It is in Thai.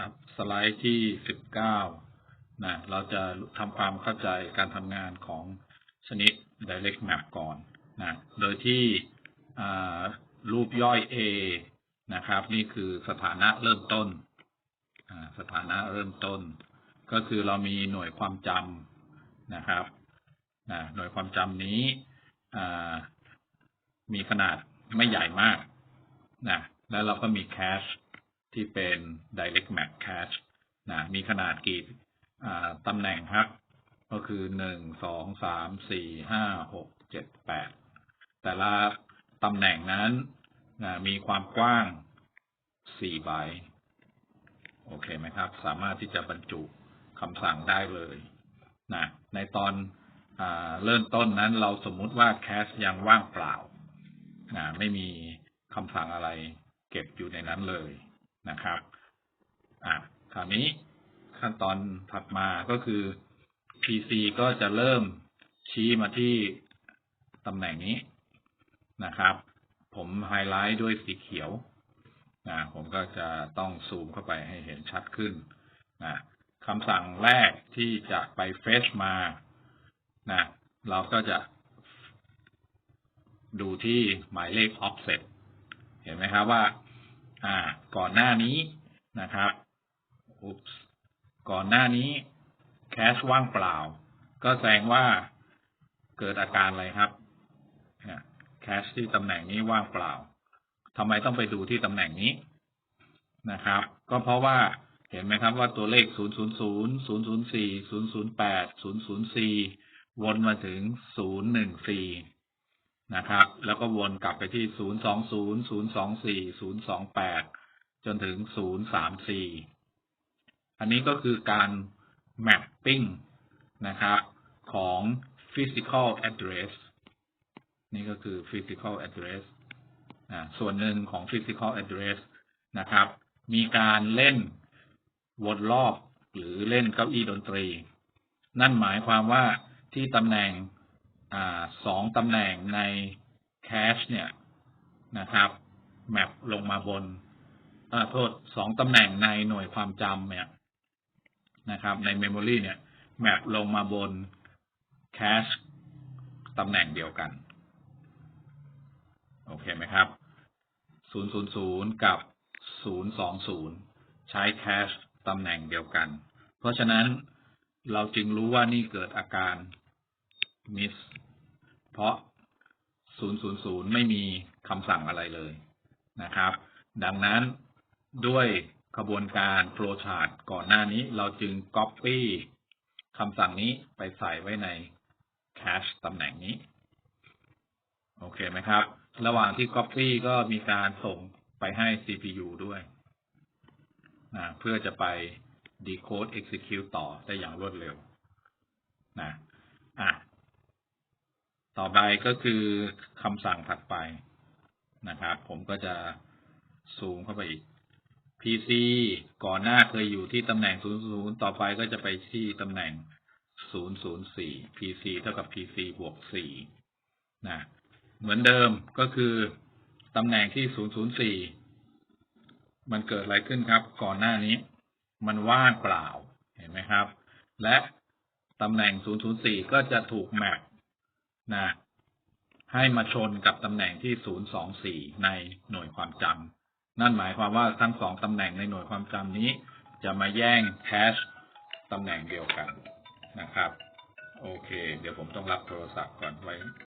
ครับ สไลด์ที่สิบเก้านะเราจะทำความเข้าใจการทำงานของชนิด direct map ก่อนนะโดยที่รูปย่อย A นะครับ นี่คือสถานะเริ่มต้น สถานะเริ่มต้น ก็คือเรามีหน่วยความจำนะครับนะหน่วยความจำนี้มีขนาดไม่ใหญ่มากนะแล้วเราก็มี cache ที่เป็น direct map cache นะมีขนาดกี่ตำแหน่งครับ ก็คือหนึ่งสองสามสี่ห้าหกเจ็ดแปดแต่ละตำแหน่งนั้นนะมีความกว้างสี่ไบต์โอเคไหมครับ สามารถที่จะบรรจุคำสั่งได้เลยนะในตอนอเริ่มต้นนั้นเราสมมุติว่าแคชยังว่างเปล่านะไม่มีคำสั่งอะไรเก็บอยู่ในนั้นเลย นะครับอะคราวนี้ขั้นตอนถัดมาก็คือ PC ก็จะเริ่มชี้มาที่ตำแหน่งนี้นะครับ ผมไฮไลท์ด้วยสีเขียวนะผมก็จะต้องซูมเข้าไปให้เห็นชัดขึ้นนะคำสั่งแรกที่จะไปเฟชมานะเราก็จะ ดูที่หมายเลข offset เห็นไหมครับว่า อ่า ก่อนหน้านี้นะครับอุ๊บก่อนหน้านี้แคชว่างเปล่า ก็แสดงว่าเกิดอาการอะไรครับแคชที่ตำแหน่งนี้ว่างเปล่าทำไมต้องไปดูที่ตำแหน่งนี้นะครับ ก็เพราะว่าเห็นไหมครับว่าตัวเลข 0 0 0 0 0 4 0 0 8 0 0 4 วนมาถึง 0 1 4 นะครับ แล้วก็วนกลับไปที่ 0 2 0 0 2 4 0 2 8 จนถึง 0 3 4 อันนี้ก็คือการ mapping นะครับของ physical address นี่ก็คือ physical address ส่วนหนึ่งของ physical address นะครับ มีการเล่นวนรอบหรือเล่นเก้าอี้ดนตรี นั่นหมายความว่าที่ตำแหน่ง สองตำแหน่งใน cache เนี่ยนะครับ แมปลงมาบนโทษสองตำแหน่งในหน่วยความจำเนี่ยนะครับ ใน memory เนี่ย แมปลงมาบน cache ตำแหน่งเดียวกัน โอเคไหมครับ 000 กับ 020 ใช้ cache ตำแหน่งเดียวกัน เพราะฉะนั้นเราจึงรู้ว่านี่เกิดอาการ miss เพราะ 000 ไม่มีคำสั่งอะไรเลยนะครับ ดังนั้นด้วยกระบวนการ flowchart ก่อนหน้านี้เราจึง copy คำสั่งนี้ไปใส่ไว้ใน cache ตำแหน่งนี้ โอเคไหมครับ ระหว่างที่ copy ก็มีการส่งไปให้ CPU ด้วยนะเพื่อจะไป decode execute ต่อได้อย่างรวดเร็วนะอะ ต่อไปก็คือคำสั่งถัดไปนะครับ ผมก็จะซูมเข้าไปอีก PC ก่อนหน้าเคยอยู่ที่ตำแหน่ง 00 ต่อไปก็จะไปที่ตำแหน่ง 004 PC เท่ากับ PC บวก 4 นะ เหมือนเดิมก็คือตำแหน่งที่ 004 มันเกิดอะไรขึ้นครับ ก่อนหน้านี้ มันว่างเปล่า เห็นไหมครับ และตำแหน่ง 004 ก็จะถูกแมป นะให้มาชนกับตำแหน่งที่ 024 ในหน่วยความจำนั่นหมายความว่าทั้งสองตำแหน่งในหน่วยความจำนี้ จะมาแย่งแคชตำแหน่งเดียวกันนะครับ โอเค เดี๋ยวผมต้องรับโทรศัพท์ก่อนไว้